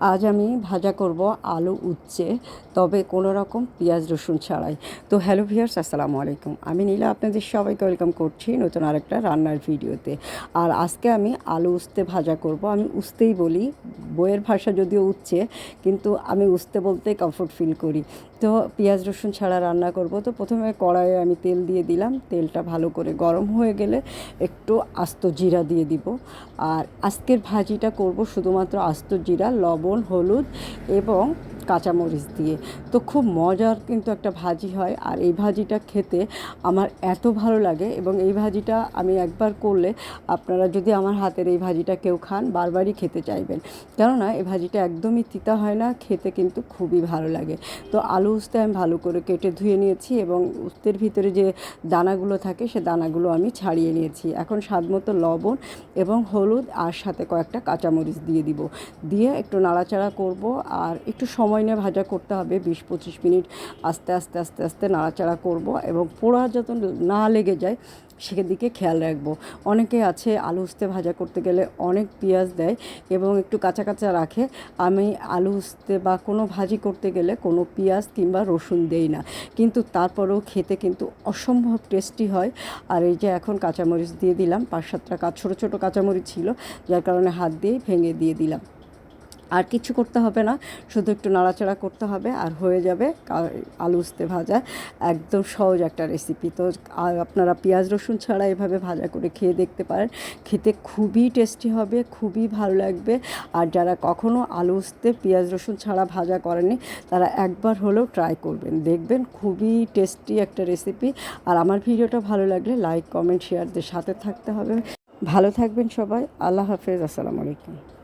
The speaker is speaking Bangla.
আজ আমি ভাজা করব আলু উচ্ছে, তবে কোনো রকম পেঁয়াজ রসুন ছাড়াই। তো হ্যালো ভিয়ার্স আসসালামু আলাইকুম। আমি নীলা, আপনাদের সবাইকে ওয়েলকাম করছি নতুন আরেকটা রান্নার ভিডিওতে। আর আজকে আমি আলু উস্তে ভাজা করব। আমি উস্তেই বলি, বইয়ের ভাষা যদিও উচ্ছে, কিন্তু আমি উস্তে বলতে কমফোর্ট ফিল করি। তো পেঁয়াজ রসুন ছাড়া রান্না করব। তো প্রথমে কড়াইয়ে আমি তেল দিয়ে দিলাম। তেলটা ভালো করে গরম হয়ে গেলে একটু আস্ত জিরা দিয়ে দিব। আর আজকের ভাজিটা করব শুধুমাত্র আস্ত জিরা, লবণ হলুদ এবং কাঁচামরিচ দিয়ে। তো খুব মজার কিন্তু একটা ভাজি হয়। আর এই ভাজিটা খেতে আমার এত ভালো লাগে এবং এই ভাজিটা আমি একবার করলে আপনারা যদি আমার হাতের এই ভাজিটা কেউ খান, বারবারই খেতে চাইবেন। কেননা এই ভাজিটা একদমই তিতা হয় না, খেতে কিন্তু খুবই ভালো লাগে। তো আলু উস্তে আমি ভালো করে কেটে ধুয়ে নিয়েছি এবং উস্তের ভিতরে যে দানাগুলো থাকে, সে দানাগুলো আমি ছাড়িয়ে নিয়েছি। এখন স্বাদ মতো লবণ এবং হলুদ আর সাথে কয়েকটা কাঁচামরিচ দিয়ে দিব। দিয়ে একটু নাড়াচাড়া করব আর একটু সময় নিয়ে ভাজা করতে হবে, বিশ পঁচিশ মিনিট আস্তে আস্তে আস্তে আস্তে নাড়াচাড়া করব এবং পোড়া যত না লেগে যায় সেদিকে খেয়াল রাখব। অনেকে আছে আলু উস্তে ভাজা করতে গেলে অনেক পেঁয়াজ দেয় এবং একটু কাঁচা কাঁচা রাখে। আমি আলু উস্তে বা কোনো ভাজি করতে গেলে কোনো পেঁয়াজ কিংবা রসুন দেই না। কিন্তু তারপরেও খেতে কিন্তু অসম্ভব টেস্টি হয়। আর এই যে এখন কাঁচামরিচ দিয়ে দিলাম, পাঁচ সাতটা কাজ ছোটো ছোটো কাঁচামরিচ ছিল, যার কারণে হাত দিয়ে ভেঙে দিয়ে দিলাম। আর কিছু করতে হবে না, শুধু একটু নাড়াচাড়া করতে হবে আর হয়ে যাবে আলু উস্তে ভাজা। একদম সহজ একটা রেসিপি তো। আপনারা পেঁয়াজ রসুন ছাড়া এভাবে ভাজা করে খেয়ে দেখতে পারেন। খেতে খুবই টেস্টি হবে, খুবই ভালো লাগবে। আর যারা কখনো আলু উস্তে পেঁয়াজ রসুন ছাড়া ভাজা করেনি তারা একবার হলেও ট্রাই করবেন। দেখবেন খুবই টেস্টি একটা রেসিপি আর আমার ভিডিওটা ভালো লাগলে লাইক কমেন্ট শেয়ারদের সাথে থাকতে হবে। ভালো থাকবেন সবাই। আল্লাহ হাফেজ। আসসালামু আলাইকুম।